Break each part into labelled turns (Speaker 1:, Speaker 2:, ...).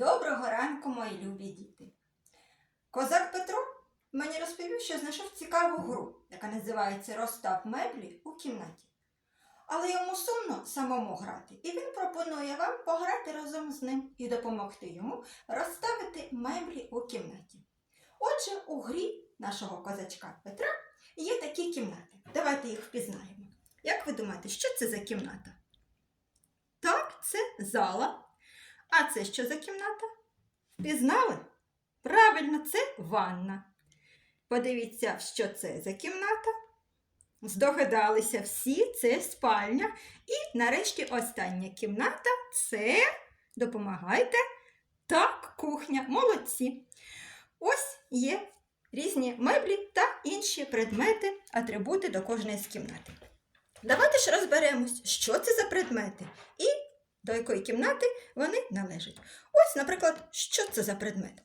Speaker 1: Доброго ранку, мої любі діти. Козак Петро мені розповів, що знайшов цікаву гру, яка називається Розстав меблі у кімнаті. Але йому сумно самому грати, і він пропонує вам пограти разом з ним і допомогти йому розставити меблі у кімнаті. Отже, у грі нашого козачка Петра є такі кімнати. Давайте їх впізнаємо. Як ви думаєте, що це за кімната? Так, це зала. А це що за кімната? Впізнали? Правильно, це ванна. Подивіться, що це за кімната. Здогадалися всі, це спальня. І нарешті остання кімната це допомагайте. Так, кухня. Молодці. Ось є різні меблі та інші предмети, атрибути до кожної з кімнати. Давайте ж розберемось, що це за предмети і до якої кімнати вони належать. Ось, наприклад, що це за предмет?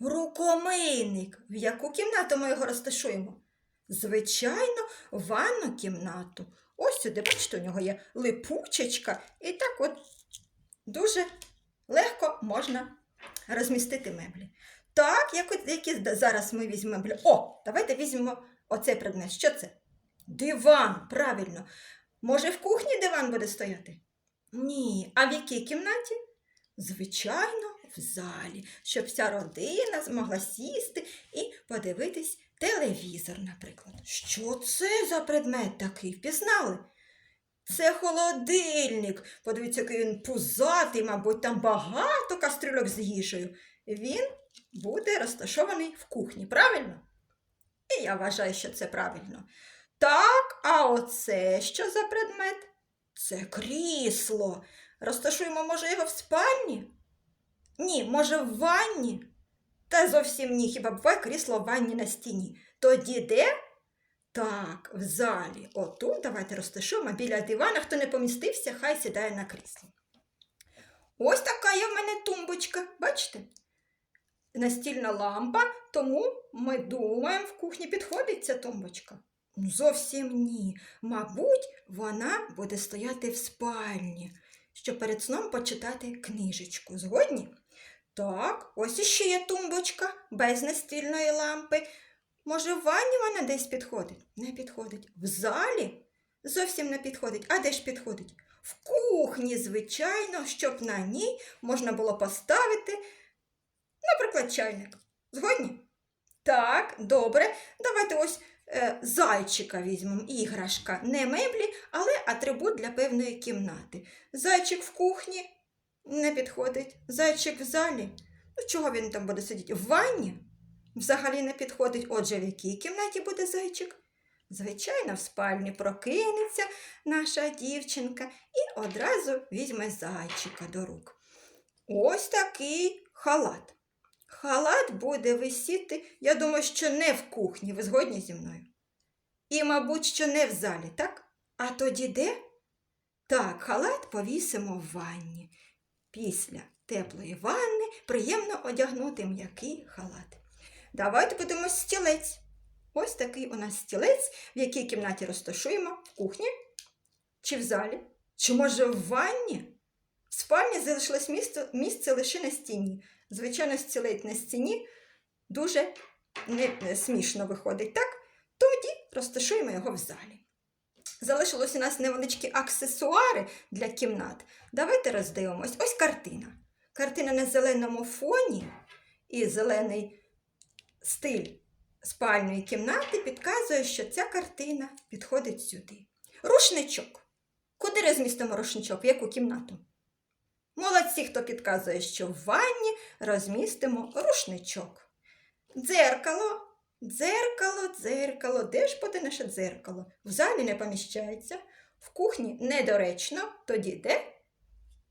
Speaker 1: Рукомийник. В яку кімнату ми його розташуємо? Звичайно, ванну кімнату. Ось сюди, бачите, у нього є липучечка, і так от дуже легко можна розмістити меблі. Так, як які зараз ми візьмемо. О, давайте візьмемо оцей предмет. Що це? Диван, правильно. Може, в кухні диван буде стояти? Ні. А в якій кімнаті? Звичайно, в залі, щоб вся родина змогла сісти і подивитись телевізор, наприклад. Що це за предмет такий? Впізнали? Це холодильник. Подивіться, який він пузатий, мабуть, там багато кастрюльок з їжею. Він буде розташований в кухні, правильно? І я вважаю, що це правильно. Так, а оце що за предмет? Це крісло. Розташуємо, може, його в спальні? Ні, може, в ванні? Та зовсім ні, хіба буває крісло в ванні на стіні. Тоді де? Так, в залі. Отут давайте розташуємо біля дивана. Хто не помістився, хай сідає на крісло. Ось така є в мене тумбочка, бачите? Настільна лампа, тому ми думаємо, в кухні підходить ця тумбочка. Зовсім ні. Мабуть, вона буде стояти в спальні, щоб перед сном почитати книжечку. Згодні? Так, ось іще є тумбочка без настільної лампи. Може, в ванні вона десь підходить? Не підходить. В залі? Зовсім не підходить. А де ж підходить? В кухні, звичайно, щоб на ній можна було поставити, наприклад, чайник. Згодні? Так, добре. Давайте ось зайчика візьмемо, іграшка. Не меблі, але атрибут для певної кімнати. Зайчик в кухні не підходить. Зайчик в залі. Ну, чого він там буде сидіти? В ванні? Взагалі не підходить. Отже, в якій кімнаті буде зайчик? Звичайно, в спальні прокинеться наша дівчинка і одразу візьме зайчика до рук. Ось такий халат. Халат буде висіти, я думаю, що не в кухні, ви згодні зі мною? І, мабуть, що не в залі, так? А тоді де? Так, халат повісимо в ванні. Після теплої ванни приємно одягнути м'який халат. Давайте подивимось стілець. Ось такий у нас стілець, в якій кімнаті розташуємо в кухні чи в залі, чи може в ванні. В спальні залишилось місце, місце лише на стіні. Звичайно, стілець на стіні дуже не, смішно виходить, так? Тоді розташуємо його в залі. Залишилось у нас невеличкі аксесуари для кімнат. Давайте роздивимось. Ось картина. Картина на зеленому фоні і зелений стиль спальної кімнати підказує, що ця картина підходить сюди. Рушничок. Куди розмістимо рушничок? В яку кімнату? Молодці, хто підказує, що в ванні розмістимо рушничок. Дзеркало. Дзеркало, дзеркало. Де ж буде наше дзеркало? В залі не поміщається, в кухні недоречно, тоді де?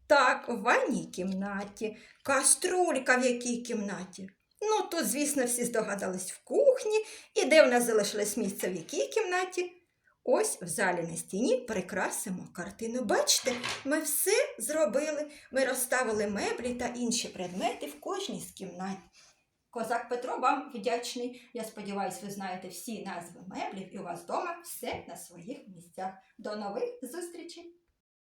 Speaker 1: Так, в ванній кімнаті. Каструлька в якій кімнаті? Ну, тут, звісно, всі здогадались в кухні, і де в нас залишилось місце в якій кімнаті? Ось в залі на стіні прикрасимо картину. Бачите, ми все зробили. Ми розставили меблі та інші предмети в кожній з кімнат. Козак Петро вам вдячний. Я сподіваюся, ви знаєте всі назви меблів і у вас вдома все на своїх місцях. До нових зустрічей!